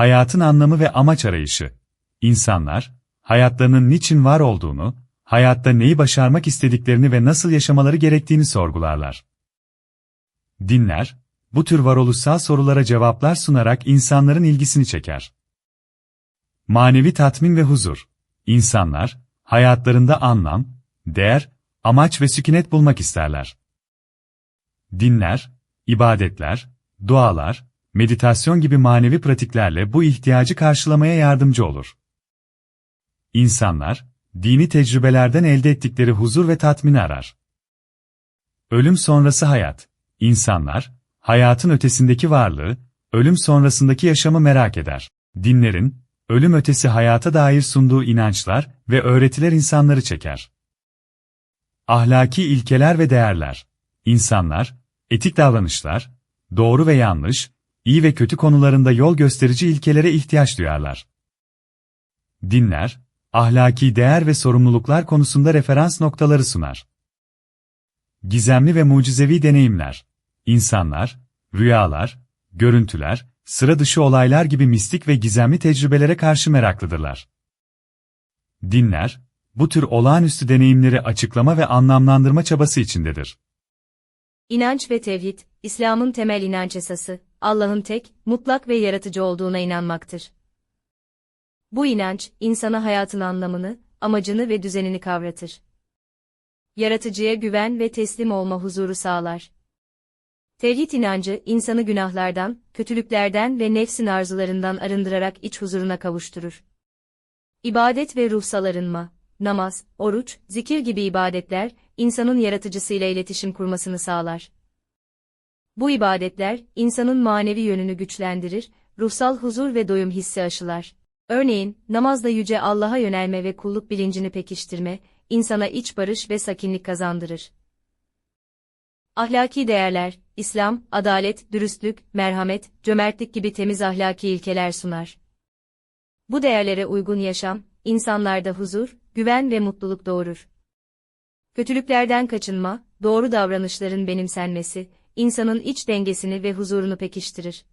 Hayatın anlamı ve amaç arayışı. İnsanlar, hayatlarının niçin var olduğunu, hayatta neyi başarmak istediklerini ve nasıl yaşamaları gerektiğini sorgularlar. Dinler, bu tür varoluşsal sorulara cevaplar sunarak insanların ilgisini çeker. Manevi tatmin ve huzur. İnsanlar, hayatlarında anlam, değer, amaç ve sükunet bulmak isterler. Dinler, ibadetler, dualar, meditasyon gibi manevi pratiklerle bu ihtiyacı karşılamaya yardımcı olur. İnsanlar, dini tecrübelerden elde ettikleri huzur ve tatmini arar. Ölüm sonrası hayat. İnsanlar, hayatın ötesindeki varlığı, ölüm sonrasındaki yaşamı merak eder. Dinlerin, ölüm ötesi hayata dair sunduğu inançlar ve öğretiler insanları çeker. Ahlaki ilkeler ve değerler. İnsanlar, etik davranışlar, doğru ve yanlış, iyi ve kötü konularında yol gösterici ilkelere ihtiyaç duyarlar. Dinler, ahlaki değer ve sorumluluklar konusunda referans noktaları sunar. Gizemli ve mucizevi deneyimler. İnsanlar, rüyalar, görüntüler, sıra dışı olaylar gibi mistik ve gizemli tecrübelere karşı meraklıdırlar. Dinler, bu tür olağanüstü deneyimleri açıklama ve anlamlandırma çabası içindedir. İnanç ve tevhid, İslam'ın temel inanç esası, Allah'ın tek, mutlak ve yaratıcı olduğuna inanmaktır. Bu inanç, insana hayatın anlamını, amacını ve düzenini kavratır. Yaratıcıya güven ve teslim olma huzuru sağlar. Tevhid inancı, insanı günahlardan, kötülüklerden ve nefsin arzularından arındırarak iç huzuruna kavuşturur. İbadet ve ruhsal arınma, namaz, oruç, zikir gibi ibadetler, insanın yaratıcısıyla iletişim kurmasını sağlar. Bu ibadetler, insanın manevi yönünü güçlendirir, ruhsal huzur ve doyum hissi aşılar. Örneğin, namazda yüce Allah'a yönelme ve kulluk bilincini pekiştirme, insana iç barış ve sakinlik kazandırır. Ahlaki değerler, İslam, adalet, dürüstlük, merhamet, cömertlik gibi temiz ahlaki ilkeler sunar. Bu değerlere uygun yaşam, insanlarda huzur, güven ve mutluluk doğurur. Kötülüklerden kaçınma, doğru davranışların benimsenmesi, insanın iç dengesini ve huzurunu pekiştirir.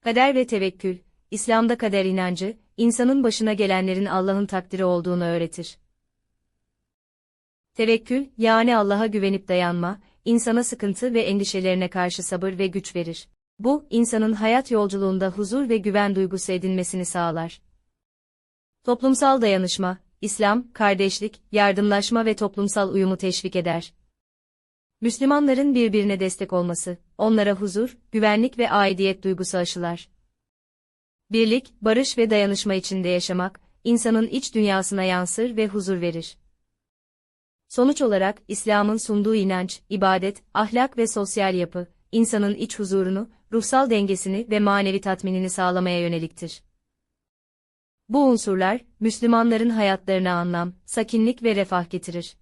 Kader ve tevekkül, İslam'da kader inancı, insanın başına gelenlerin Allah'ın takdiri olduğunu öğretir. Tevekkül, yani Allah'a güvenip dayanma, insana sıkıntı ve endişelerine karşı sabır ve güç verir. Bu, insanın hayat yolculuğunda huzur ve güven duygusu edinmesini sağlar. Toplumsal dayanışma, İslam, kardeşlik, yardımlaşma ve toplumsal uyumu teşvik eder. Müslümanların birbirine destek olması, onlara huzur, güvenlik ve aidiyet duygusu aşılar. Birlik, barış ve dayanışma içinde yaşamak, insanın iç dünyasına yansır ve huzur verir. Sonuç olarak, İslam'ın sunduğu inanç, ibadet, ahlak ve sosyal yapı, insanın iç huzurunu, ruhsal dengesini ve manevi tatminini sağlamaya yöneliktir. Bu unsurlar, Müslümanların hayatlarına anlam, sakinlik ve refah getirir.